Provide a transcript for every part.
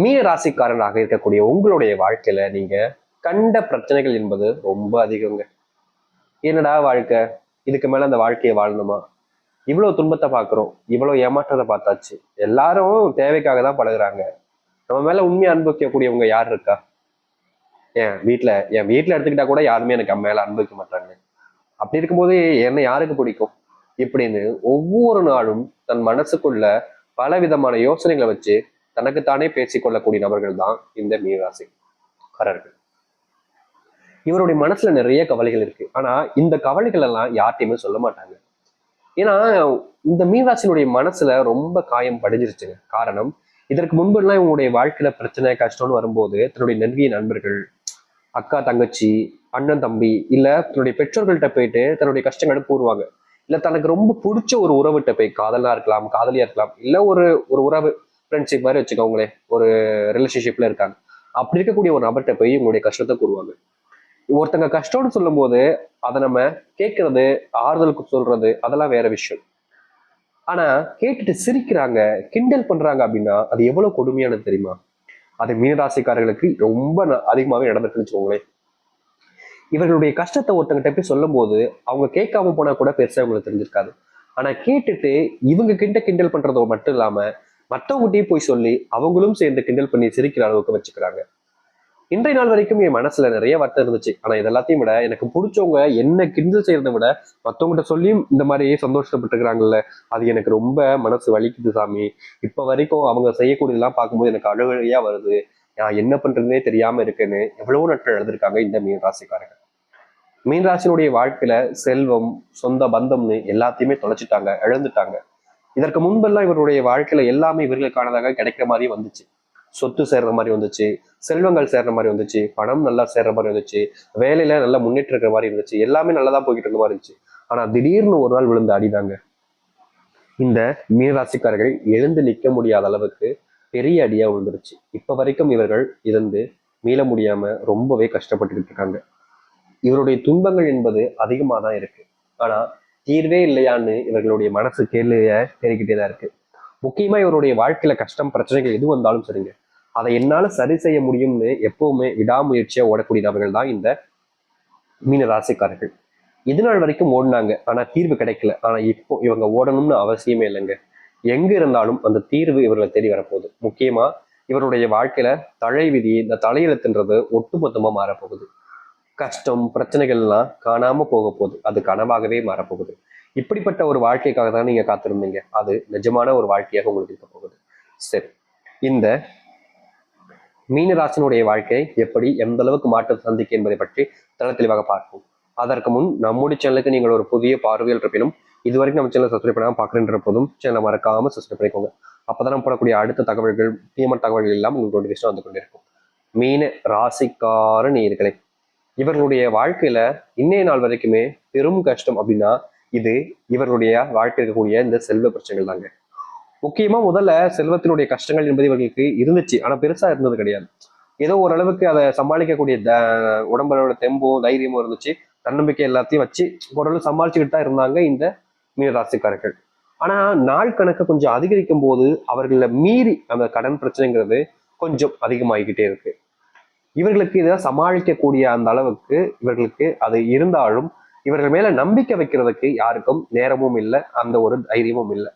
மீன ராசிக்காரனாக இருக்கக்கூடிய உங்களுடைய வாழ்க்கையில நீங்க கண்ட பிரச்சனைகள் என்பது ரொம்ப அதிகங்க. என்னடா வாழ்க்கை? இதுக்கு மேல அந்த வாழ்க்கையை வாழணுமா? இவ்வளவு துன்பத்தை பாக்குறோம் இவ்வளவு ஏமாற்றத்தை பார்த்தாச்சு. எல்லாரும் தேவைக்காக தான் பழகுறாங்க. நம்ம மேல உண்மையை அனுபவிக்கக்கூடியவங்க யார் இருக்கா? ஏன் வீட்டுல என் வீட்டுல எடுத்துக்கிட்டா கூட யாருமே எனக்கு மேல அனுபவிக்க மாட்டாங்க. அப்படி இருக்கும்போது என்ன யாருக்கு பிடிக்கும்? இப்படின்னு ஒவ்வொரு நாளும் தன் மனசுக்குள்ள பல விதமான யோசனைகளை வச்சு தனக்குத்தானே பேசிக்கொள்ளக்கூடிய நபர்கள் தான் இந்த மீனராசிக்காரர்கள். இவருடைய மனசுல நிறைய கவலைகள் இருக்கு. ஆனா இந்த கவலைகள் எல்லாம் யார்ட்டையுமே சொல்ல மாட்டாங்க. ஏன்னா இந்த மீனராசினுடைய மனசுல ரொம்ப காயம் படிஞ்சிருச்சுங்க. காரணம் இதற்கு முன்பெல்லாம் இவங்களுடைய வாழ்க்கையில பிரச்சனை கஷ்டம்னு வரும்போது தன்னுடைய நெருங்கிய நண்பர்கள் அக்கா தங்கச்சி அண்ணன் தம்பி இல்ல தன்னுடைய பெற்றோர்கள்ட்ட போயிட்டு தன்னுடைய கஷ்டங்களை கூறுவாங்க. இல்ல தனக்கு ரொம்ப பிடிச்ச ஒரு உறவுகிட்ட போய் காதலா இருக்கலாம் காதலியா இருக்கலாம் இல்ல ஒரு ஒரு உறவு ஃப்ரெண்ட்ஷிப் மாதிரி வச்சுக்கோங்களேன். ஒரு ரிலேஷன்ஷிப்ல இருக்காங்க. அப்படி இருக்கக்கூடிய ஒரு நபர்கிட்ட போய் உங்களுடைய கஷ்டத்தை கூறுவாங்க. ஒருத்தங்க கஷ்டம்னு சொல்லும்போது அதை நம்ம கேட்கறது ஆறுதலுக்கு சொல்றது அதெல்லாம் வேற விஷயம். ஆனா கேட்டுட்டு சிரிக்கிறாங்க கிண்டல் பண்றாங்க அப்படின்னா அது எவ்வளவு கொடுமையானது தெரியுமா? அது மீனராசிக்காரர்களுக்கு ரொம்ப ந- அதிகமாவே வச்சுக்கோங்களேன். இவர்களுடைய கஷ்டத்தை ஒருத்தங்கிட்ட போய் சொல்லும்போது அவங்க கேட்காம போனா கூட பெருசா அவங்களுக்கு தெரிஞ்சிருக்காது. ஆனா கேட்டுட்டு இவங்க கிட்ட கிண்டல் பண்றதோ மட்டும் இல்லாம மற்றவங்ககிட்டயும் போய் சொல்லி அவங்களும் சேர்ந்து கிண்டல் பண்ணி சிரிக்கிற அளவுக்கு வச்சுக்கிறாங்க. இன்றைய நாள் வரைக்கும் என் மனசுல நிறைய வருத்தம் இருந்துச்சு. ஆனா இது எல்லாத்தையும் விட எனக்கு பிடிச்சவங்க என்ன கிண்டல் செய்யறதை விட மத்தவங்ககிட்ட சொல்லியும் இந்த மாதிரி சந்தோஷப்பட்டுக்கிறாங்கல்ல அது எனக்கு ரொம்ப மனசு வலிக்குது சாமி. இப்ப வரைக்கும் அவங்க செய்யக்கூடியதெல்லாம் பார்க்கும்போது எனக்கு அழுகையா வருது. நான் என்ன பண்றதுனே தெரியாம இருக்கேன்னு எவ்வளவோ நாட்கள் எழுதிருக்காங்க இந்த மீன் ராசிக்காரங்க மீன் ராசினுடைய வாழ்க்கையில செல்வம் சொந்த பந்தம்னு எல்லாத்தையுமே தொலைச்சிட்டாங்க இழந்துட்டாங்க. இதற்கு முன்பெல்லாம் இவருடைய வாழ்க்கையில எல்லாமே இவர்களுக்கானதாக கிடைக்கிற மாதிரி வந்துச்சு. சொத்து சேர்ற மாதிரி வந்துச்சு செல்வங்கள் சேர்ற மாதிரி வந்துச்சு பணம் நல்லா சேர்ற மாதிரி வந்துச்சு வேலையில நல்லா முன்னேற்ற இருக்கிற மாதிரி இருந்துச்சு எல்லாமே நல்லதா போய்கிட்டு இருக்க மாதிரி இருந்துச்சு. ஆனா திடீர்னு ஒரு நாள் விழுந்து அடிதாங்க. இந்த மீனராசிக்காரர்கள் எழுந்து நிற்க முடியாத அளவுக்கு பெரிய அடியா விழுந்துருச்சு. இப்ப வரைக்கும் இவர்கள் இருந்து மீள முடியாம ரொம்பவே கஷ்டப்பட்டுக்கிட்டு இருக்காங்க. இவருடைய துன்பங்கள் என்பது அதிகமாக தான் இருக்கு. ஆனா தீர்வே இல்லையான்னு இவர்களுடைய மனசு கேள்வியை தேடிக்கிட்டே தான் இருக்கு. முக்கியமா இவருடைய வாழ்க்கையில கஷ்டம் பிரச்சனைகள் எது வந்தாலும் சரிங்க. அதை என்னால சரி செய்ய முடியும்னு எப்பவுமே விடாமுயற்சியா ஓடக்கூடிய நபர்கள் தான் இந்த மீன ராசிக்காரர்கள். இது நாள் வரைக்கும் ஓடினாங்க ஆனா தீர்வு கிடைக்கல. ஆனா இப்போ இவங்க ஓடணும்னு அவசியமே இல்லைங்க. எங்க இருந்தாலும் அந்த தீர்வு இவர்களை தேடி வரப்போகுது. முக்கியமா இவருடைய வாழ்க்கையில தழை விதி இந்த தலையெழுத்துன்றது ஒட்டுமொத்தமா மாறப்போகுது. கஷ்டம் பிரச்சனைகள் எல்லாம் காணாம போக போகுது. அது கனவாகவே மாறப்போகுது. இப்படிப்பட்ட ஒரு வாழ்க்கைக்காக தான் நீங்க காத்திருந்தீங்க. அது நிஜமான ஒரு வாழ்க்கையாக உங்களுக்கு இருக்க போகுது. சரி. இந்த மீனராசினுடைய வாழ்க்கை எப்படி எந்த அளவுக்கு மாற்றம் சந்திக்க என்பதை பற்றி தள தெளிவாக பார்ப்போம். அதற்கு முன் நம்முடைய சேனலுக்கு நீங்கள் ஒரு புதிய பார்வையில் இருப்பினும் இதுவரைக்கும் நம்ம சேனல் சப்ஸ்கிரைப் பண்ணாமல் பார்க்குறன்ற போதும் சேனலை மறக்காம சப்ஸ்கிரைப் பண்ணிக்கோங்க. அப்பதான் நம்ம போடக்கூடிய அடுத்த தகவல்கள் முக்கியமான தகவல்கள் எல்லாம் உங்களுக்கு நோட்டிஃபிகேஷன் வந்து கொண்டிருக்கும் மீன ராசிக்கார நேயர்களே இவர்களுடைய வாழ்க்கையில இன்னைய நாள் வரைக்குமே பெரும் கஷ்டம் அப்படின்னா இது இவர்களுடைய வாழ்க்கை இருக்கக்கூடிய இந்த செல்வ பிரச்சனைகள் தாங்க. முக்கியமா முதல்ல செல்வத்தினுடைய கஷ்டங்கள் என்பது இவர்களுக்கு இருந்துச்சு. ஆனா பெருசா இருந்தது கிடையாது. ஏதோ ஓரளவுக்கு அதை சமாளிக்கக்கூடிய த- உடம்போட தெம்போ தைரியமோ இருந்துச்சு. தன்னம்பிக்கை எல்லாத்தையும் வச்சு ஓரளவு சமாளிச்சுக்கிட்டு தான் இருந்தாங்க இந்த மீனராசிக்காரர்கள். ஆனா நாள் கணக்கு கொஞ்சம் அதிகரிக்கும் போது அவர்களை மீறி அந்த கடன் பிரச்சனைங்கிறது கொஞ்சம் அதிகமாகிக்கிட்டே இருக்கு. இவர்களுக்கு இதை சமாளிக்கக்கூடிய அந்த அளவுக்கு இவர்களுக்கு அது இருந்தாலும் இவர்கள் மேல நம்பிக்கை வைக்கிறதுக்கு யாருக்கும் நேரமும் இல்லை அந்த ஒரு தைரியமும் இல்லை.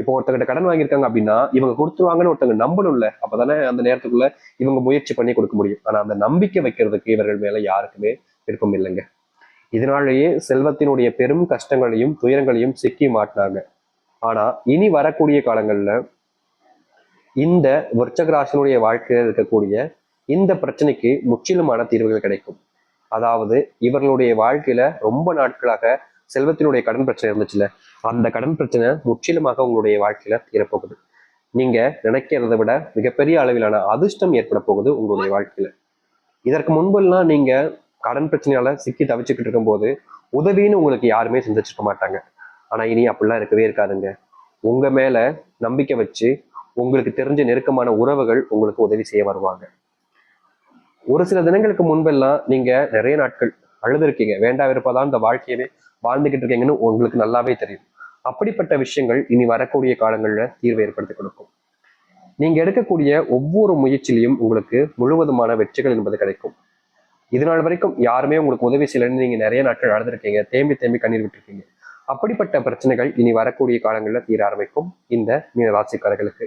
இப்போ ஒருத்தங்கிட்ட கடன் வாங்கியிருக்காங்க அப்படின்னா இவங்க கொடுத்துருவாங்கன்னு ஒருத்தங்க நம்பணும்ல அப்பதானே அந்த நேரத்துக்குள்ள இவங்க முயற்சி பண்ணி கொடுக்க முடியும். ஆனா அந்த நம்பிக்கை வைக்கிறதுக்கு இவர்கள் மேல யாருக்குமே விருப்பம் இல்லைங்க. இதனாலேயே செல்வத்தினுடைய பெரும் கஷ்டங்களையும் துயரங்களையும் சிக்கி மாட்டினாங்க. ஆனா இனி வரக்கூடிய காலங்கள்ல இந்த விருச்சகராசனுடைய வாழ்க்கையில் இருக்கக்கூடிய இந்த பிரச்சனைக்கு முற்றிலுமான தீர்வுகள் கிடைக்கும். அதாவது இவர்களுடைய வாழ்க்கையில ரொம்ப நாட்களாக செல்வத்தினுடைய கடன் பிரச்சனை இருந்துச்சுல அந்த கடன் பிரச்சனை முற்றிலுமாக உங்களுடைய வாழ்க்கையில தீரப்போகுது. நீங்க நினைக்கிறதை விட மிகப்பெரிய அளவிலான அதிர்ஷ்டம் ஏற்பட போகுது உங்களுடைய வாழ்க்கையில. இதற்கு முன்பெல்லாம் நீங்க கடன் பிரச்சனையால சிக்கி தவிச்சுக்கிட்டு இருக்கும்போது உதவின்னு உங்களுக்கு யாருமே சிந்திச்சிருக்க மாட்டாங்க. ஆனா இனி அப்படிலாம் இருக்கவே இருக்காதுங்க. உங்க மேல நம்பிக்கை வச்சு உங்களுக்கு தெரிஞ்ச நெருக்கமான உறவுகள் உங்களுக்கு உதவி செய்ய வருவாங்க. ஒரு சில தினங்களுக்கு முன்பெல்லாம் நீங்க நிறைய நாட்கள் அழுதுருக்கீங்க. வேண்டா விருப்பதான் இந்த வாழ்க்கையவே வாழ்ந்துகிட்டு இருக்கீங்கன்னு உங்களுக்கு நல்லாவே தெரியும். அப்படிப்பட்ட விஷயங்கள் இனி வரக்கூடிய காலங்களில் தீர்வு ஏற்படுத்தி கொடுக்கும். நீங்க எடுக்கக்கூடிய ஒவ்வொரு முயற்சியிலையும் உங்களுக்கு முழுவதுமான வெற்றிகள் என்பது கிடைக்கும். இது நாள் வரைக்கும் யாருமே உங்களுக்கு உதவி செய்யலைன்னு நீங்க நிறைய நாட்கள் அழுதுருக்கீங்க. தேம்பி தேம்பி கண்ணீர் விட்டுருக்கீங்க. அப்படிப்பட்ட பிரச்சனைகள் இனி வரக்கூடிய காலங்களில் தீர ஆரம்பிக்கும் இந்த மீனராசிக்காரர்களுக்கு.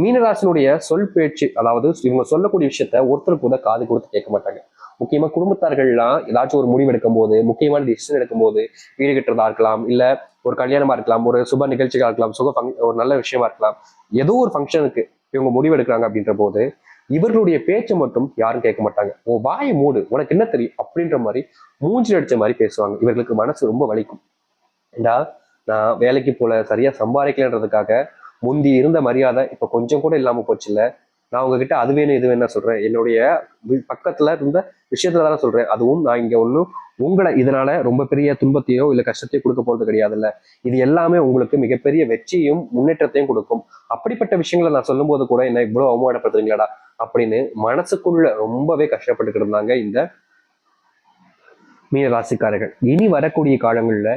மீனராசினுடைய சொல் பேச்சு அதாவது இவங்க சொல்லக்கூடிய விஷயத்த ஒருத்தருக்கு கூட காது கொடுத்து கேட்க மாட்டாங்க. முக்கியமா குடும்பத்தார்கள்லாம் ஏதாச்சும் ஒரு முடிவு எடுக்கும் போது முக்கியமான டிசிஷன் எடுக்கும் போது வீடு கட்டுறதா இருக்கலாம் இல்ல ஒரு கல்யாணமா இருக்கலாம் ஒரு சுப நிகழ்ச்சிகளா இருக்கலாம் சுக ஒரு நல்ல விஷயமா இருக்கலாம். ஏதோ ஒரு ஃபங்க்ஷனுக்கு இவங்க முடிவு எடுக்கிறாங்க அப்படின்ற போது இவர்களுடைய பேச்சை மட்டும் யாரும் கேட்க மாட்டாங்க. ஓ வாயை மூடு உனக்கு என்ன தெரியும்? அப்படின்ற மாதிரி மூஞ்சில் அடிச்ச மாதிரி பேசுவாங்க. இவர்களுக்கு மனசு ரொம்ப வலிக்கும். ஏண்டா நான் வேலைக்கு போல சரியா சம்பாதிக்கலன்றதுக்காக முந்தி இருந்த மரியாதை இப்போ கொஞ்சம் கூட இல்லாமல் போச்சு இல்லை நான் உங்ககிட்ட அது வேணும் இது வேணும் சொல்கிறேன் என்னுடைய பக்கத்தில் இருந்த விஷயத்துல தானே சொல்கிறேன் அதுவும் நான் இங்கே ஒன்றும் உங்களை இதனால ரொம்ப பெரிய துன்பத்தையோ இல்லை கஷ்டத்தையோ கொடுக்க போகிறது கிடையாதுல்ல. இது எல்லாமே உங்களுக்கு மிகப்பெரிய வெற்றியும் முன்னேற்றத்தையும் கொடுக்கும். அப்படிப்பட்ட விஷயங்களை நான் சொல்லும்போது கூட என்ன இவ்வளோ அவமானப்படுத்துறீங்களாடா அப்படின்னு மனசுக்குள்ள ரொம்பவே கஷ்டப்பட்டுக்கிட்டு இருந்தாங்க இந்த மீன ராசிக்காரர்கள் இனி வரக்கூடிய காலங்களில்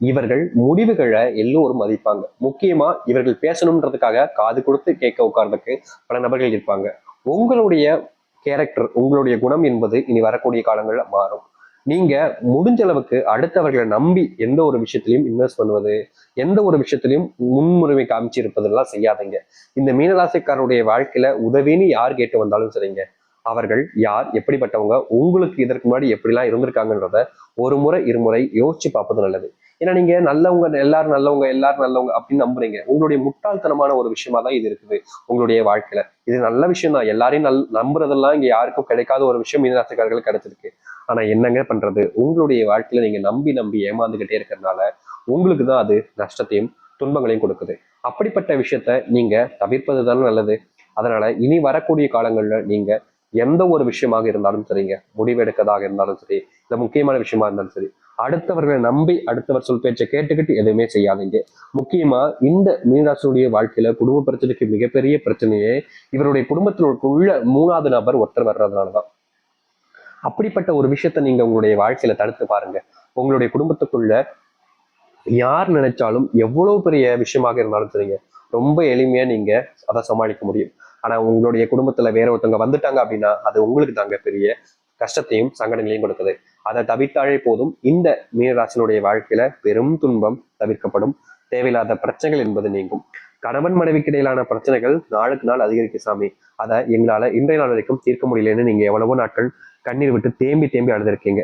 இவர்கள் முடிவுகளை எல்லோரும் மதிப்பாங்க. முக்கியமா இவர்கள் பேசணுன்றதுக்காக காது கொடுத்து கேட்க உட்கார்றதுக்கு பல நபர்கள் இருப்பாங்க. உங்களுடைய கேரக்டர் உங்களுடைய குணம் என்பது இனி வரக்கூடிய காலங்கள்ல மாறும். நீங்க முடிஞ்ச அளவுக்கு அடுத்தவர்களை நம்பி எந்த ஒரு விஷயத்திலையும் இன்வெஸ்ட் பண்ணுவது எந்த ஒரு விஷயத்திலையும் முன்முறைமை காமிச்சு இருப்பதெல்லாம் செய்யாதீங்க. இந்த மீனராசிக்காரருடைய வாழ்க்கையில உதவின்னு யார் கேட்டு வந்தாலும் சரிங்க. அவர்கள் யார் எப்படிப்பட்டவங்க உங்களுக்கு இதற்கு முன்னாடி எப்படிலாம் இருந்திருக்காங்கன்றத ஒரு முறை இருமுறை யோசிச்சு பார்ப்பது நல்லது. ஏன்னா நீங்க நல்லவங்க எல்லாரும் நல்லவங்க எல்லாரும் நல்லவங்க அப்படின்னு நம்புறீங்க. உங்களுடைய முட்டாள்தனமான ஒரு விஷயமா தான் இது இருக்குது உங்களுடைய வாழ்க்கையில. இது நல்ல விஷயம் தான். எல்லாரையும் நல் நம்புறதெல்லாம் இங்க யாருக்கும் கிடைக்காத ஒரு விஷயம் மீனராசிக்காரர்கள் கிடைச்சிருக்கு. ஆனா என்னங்க பண்றது? உங்களுடைய வாழ்க்கையில நீங்க நம்பி நம்பி ஏமாந்துகிட்டே இருக்கிறதுனால உங்களுக்கு தான் அது நஷ்டத்தையும் துன்பங்களையும் கொடுக்குது. அப்படிப்பட்ட விஷயத்த நீங்க தவிர்ப்பது தானே நல்லது. அதனால இனி வரக்கூடிய காலங்கள்ல நீங்க எந்த ஒரு விஷயமாக இருந்தாலும் சரிங்க. முடிவெடுக்கதாக இருந்தாலும் சரி இந்த முக்கியமான விஷயமா இருந்தாலும் சரி. அடுத்தவர்களை நம்பி அடுத்தவர் சொல் பேச்சை கேட்டுக்கிட்டு எதுவுமே செய்யாதீங்க. முக்கியமா இந்த மீனராசினுடைய வாழ்க்கையில குடும்ப பிரச்சனைக்கு மிகப்பெரிய பிரச்சனையே இவருடைய குடும்பத்தினுக்குள்ள மூணாவது நபர் ஒருத்தர் வர்றதுனாலதான் அப்படிப்பட்ட ஒரு விஷயத்த நீங்க உங்களுடைய வாழ்க்கையில தடுத்து பாருங்க. உங்களுடைய குடும்பத்துக்குள்ள யார் நினைச்சாலும் எவ்வளவு பெரிய விஷயமாக இருந்தாலும் சரிங்க. ரொம்ப எளிமையா நீங்க அதை சமாளிக்க முடியும். ஆனா உங்களுடைய குடும்பத்துல வேற ஒருத்தவங்க வந்துட்டாங்க அப்படின்னா அது உங்களுக்கு தாங்க பெரிய கஷ்டத்தையும் சங்கடங்களையும் கொடுக்குது. அதை தவிர்த்தாலே போதும். இந்த மீனராசினுடைய வாழ்க்கையில பெரும் துன்பம் தவிர்க்கப்படும். தேவையில்லாத பிரச்சனைகள் என்பது நீங்கும். கணவன் மனைவிக்கு இடையிலான பிரச்சனைகள் நாளுக்கு நாள் அதிகரிக்க சாமி. அதை எங்களால இன்றைய நாள் வரைக்கும் தீர்க்க முடியலன்னு நீங்க எவ்வளவோ நாட்கள் கண்ணீர் விட்டு தேம்பி தேம்பி அழுதுருக்கீங்க.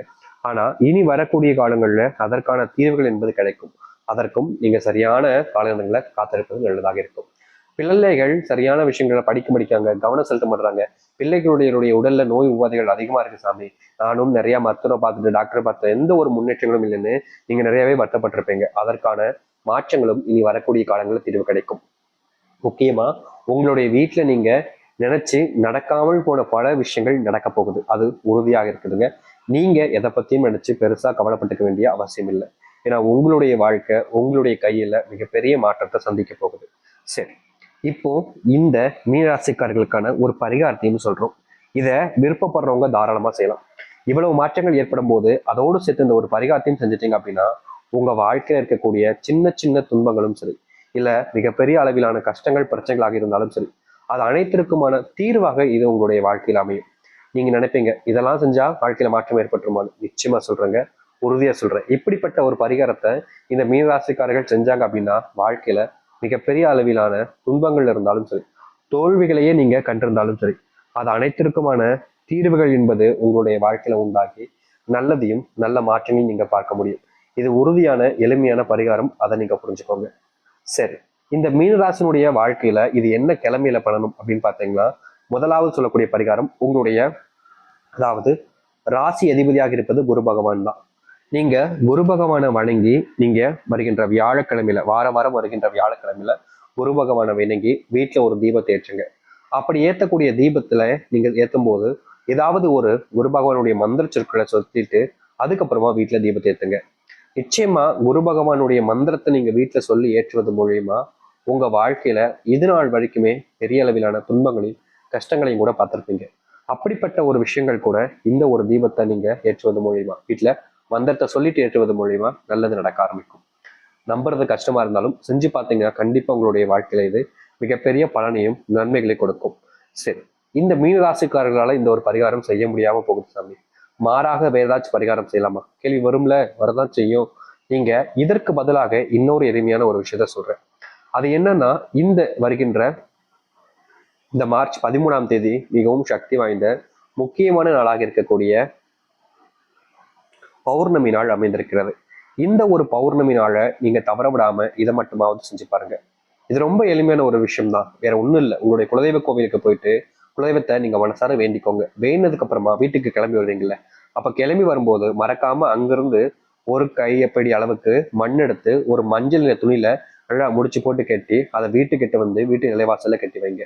ஆனா இனி வரக்கூடிய காலங்கள்ல அதற்கான தீர்வுகள் என்பது கிடைக்கும். அதற்கும் நீங்க சரியான காலகட்டங்களை காத்திருப்பது நல்லதாக இருக்கும். பிள்ளைகள் சரியான விஷயங்களை படிக்க படிக்காங்க கவனம் செலுத்த மாட்றாங்க. பிள்ளைகளுடைய உடல்ல நோய் உபாதைகள் அதிகமா இருக்கு சாமி. நானும் நிறைய மருத்துவரை பார்த்துட்டு டாக்டரை பார்த்து எந்த ஒரு முன்னேற்றங்களும் இல்லைன்னு நீங்க நிறையவே வருத்தப்பட்டிருப்பீங்க. அதற்கான மாற்றங்களும் இனி வரக்கூடிய காலங்களில் தீர்வு கிடைக்கும். முக்கியமா உங்களுடைய வீட்டுல நீங்க நினைச்சு நடக்காமல் போன பல விஷயங்கள் நடக்க போகுது. அது உறுதியாக இருக்குதுங்க. நீங்க எதை பத்தியும் நினைச்சு பெருசா கவலைப்பட்டுக்க வேண்டிய அவசியம் இல்லை. ஏன்னா உங்களுடைய வாழ்க்கை உங்களுடைய கையில மிகப்பெரிய மாற்றத்தை சந்திக்க போகுது. சரி. இப்போ இந்த மீனராசிக்காரர்களுக்கான ஒரு பரிகாரத்தையும் சொல்றோம். இதை விருப்பப்படுறவங்க தாராளமா செய்யலாம். இவ்வளவு மாற்றங்கள் ஏற்படும் போது அதோடு சேர்த்து இந்த ஒரு பரிகாரத்தையும் செஞ்சுட்டீங்க அப்படின்னா உங்க வாழ்க்கையில இருக்கக்கூடிய சின்ன சின்ன துன்பங்களும் சரி இல்ல மிகப்பெரிய அளவிலான கஷ்டங்கள் பிரச்சனைகளாக இருந்தாலும் சரி அது அனைத்திற்குமான தீர்வாக இது உங்களுடைய வாழ்க்கையில் அமையும். நீங்க நினைப்பீங்க இதெல்லாம் செஞ்சா வாழ்க்கையில மாற்றம் ஏற்பட்டுருமான்னு. நிச்சயமா சொல்றேங்க. உறுதியா சொல்றேன். இப்படிப்பட்ட ஒரு பரிகாரத்தை இந்த மீனராசிக்காரர்கள் செஞ்சாங்க அப்படின்னா வாழ்க்கையில மிகப்பெரிய அளவிலான துன்பங்கள் இருந்தாலும் சரி தோல்விகளையே நீங்க கண்டிருந்தாலும் சரி அது அனைத்திற்குமான தீர்வுகள் என்பது உங்களுடைய வாழ்க்கையில உண்டாகி நல்லதையும் நல்ல மாற்றங்களையும் நீங்க பார்க்க முடியும். இது உறுதியான எளிமையான பரிகாரம். அதை நீங்க புரிஞ்சுக்கோங்க. சரி இந்த மீனராசனுடைய வாழ்க்கையில இது என்ன கிழமையில பண்ணணும் அப்படின்னு பார்த்தீங்கன்னா முதலாவது சொல்லக்கூடிய பரிகாரம் உங்களுடைய அதாவது ராசி அதிபதியாக இருப்பது குரு பகவான் தான். நீங்க குரு பகவானை வணங்கி நீங்க வருகின்ற வியாழக்கிழமையில வார வாரம் வருகின்ற வியாழக்கிழமையில குரு பகவானை வணங்கி வீட்டுல ஒரு தீபத்தை ஏற்றுங்க. அப்படி ஏத்தக்கூடிய தீபத்துல நீங்க ஏத்தும் போது ஏதாவது ஒரு குரு பகவானுடைய மந்திர சொற்களை சொல்லிட்டு அதுக்கப்புறமா வீட்டுல தீபத்தை ஏத்துங்க. நிச்சயமா குரு பகவானுடைய மந்திரத்தை நீங்க வீட்டுல சொல்லி ஏற்றுவது மூலியமா உங்க வாழ்க்கையில இது நாள் வரைக்குமே பெரிய அளவிலான துன்பங்களையும் கஷ்டங்களையும் கூட பார்த்துருப்பீங்க. அப்படிப்பட்ட ஒரு விஷயங்கள் கூட இந்த ஒரு தீபத்தை நீங்க ஏற்றுவது மூலியமா வீட்டுல மந்திரத்தை சொல்லிட்டு ஏற்றுவது மூலியமா நல்லது நடக்க ஆரம்பிக்கும். நம்புறது கஷ்டமா இருந்தாலும் செஞ்சு பார்த்தீங்கன்னா கண்டிப்பா உங்களுடைய வாழ்க்கையில இது மிகப்பெரிய பலனையும் நன்மைகளை கொடுக்கும். சரி இந்த மீன ராசிக்காரர்களால இந்த ஒரு பரிகாரம் செய்ய முடியாம போகுது சாமி. மாறாக வேற ஏதாச்சும் பரிகாரம் செய்யலாமா? கேள்வி வரும்ல வரதான் செய்யும். நீங்க இதற்கு பதிலாக இன்னொரு எளிமையான ஒரு விஷயத்த சொல்றேன். அது என்னன்னா இந்த வருகின்ற இந்த மார்ச் பதிமூணாம் தேதி மிகவும் சக்தி வாய்ந்த முக்கியமான நாளாக இருக்கக்கூடிய பௌர்ணமி நாள் அமைந்திருக்கிறது. இந்த ஒரு பௌர்ணமி நாளை நீங்க தவற விடாம இதை மட்டுமாவது செஞ்சு பாருங்க. இது ரொம்ப எளிமையான ஒரு விஷயம் தான் வேற ஒன்றும் இல்லை. உங்களுடைய குலதெய்வ கோவிலுக்கு போயிட்டு குலதெய்வத்தை நீங்க மனசார வேண்டிக்கோங்க. வேண்டினதுக்கு அப்புறமா வீட்டுக்கு கிளம்பி வருவீங்கல்ல அப்ப கிளம்பி வரும்போது மறக்காம அங்கிருந்து ஒரு கையப்படி அளவுக்கு மண் எடுத்து ஒரு மஞ்சள் நிற துணியில நல்லா முடிச்சு போட்டு கட்டி அதை வீட்டுக்கிட்ட வந்து வீட்டு நிலைவாசல்ல கட்டி வைங்க.